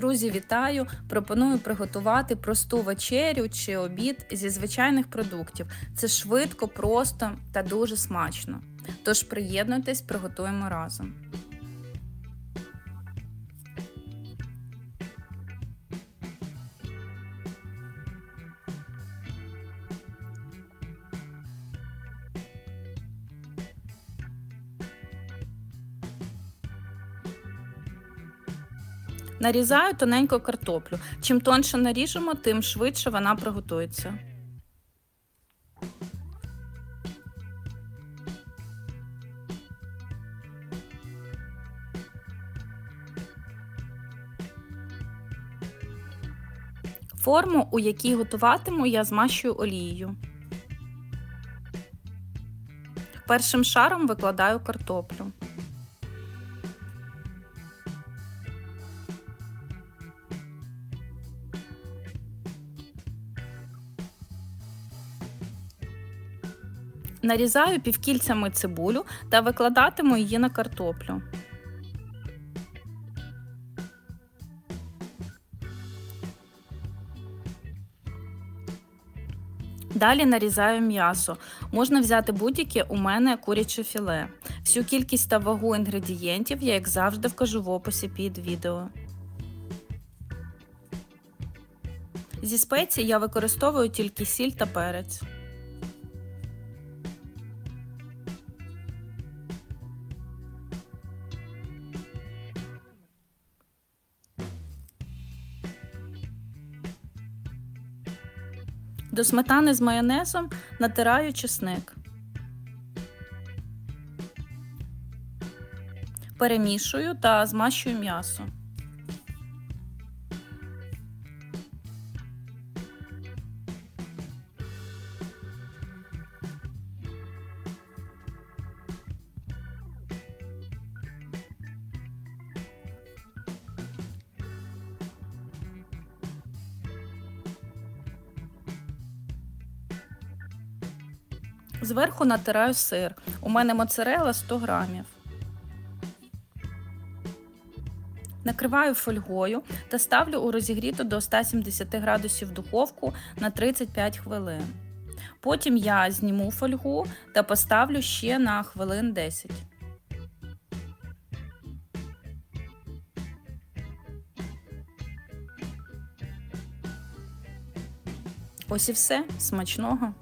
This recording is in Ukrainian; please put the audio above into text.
Друзі, вітаю! Пропоную приготувати просту вечерю чи обід зі звичайних продуктів. Це швидко, просто та дуже смачно. Тож приєднуйтесь, приготуємо разом. Нарізаю тоненько картоплю. Чим тонше наріжемо, тим швидше вона приготується. Форму, у якій готуватиму, я змащую олією. Першим шаром викладаю картоплю. Нарізаю півкільцями цибулю та викладатиму її на картоплю. Далі нарізаю м'ясо. Можна взяти будь-яке у мене куряче філе. Всю кількість та вагу інгредієнтів я, як завжди, вкажу в описі під відео. Зі спецій я використовую тільки сіль та перець. До сметани з майонезом натираю чесник. Перемішую та змащую м'ясо. Зверху натираю сир. У мене моцарела 100 грамів. Накриваю фольгою та ставлю у розігріту до 170 градусів духовку на 35 хвилин. Потім я зніму фольгу та поставлю ще на хвилин 10. Ось і все. Смачного!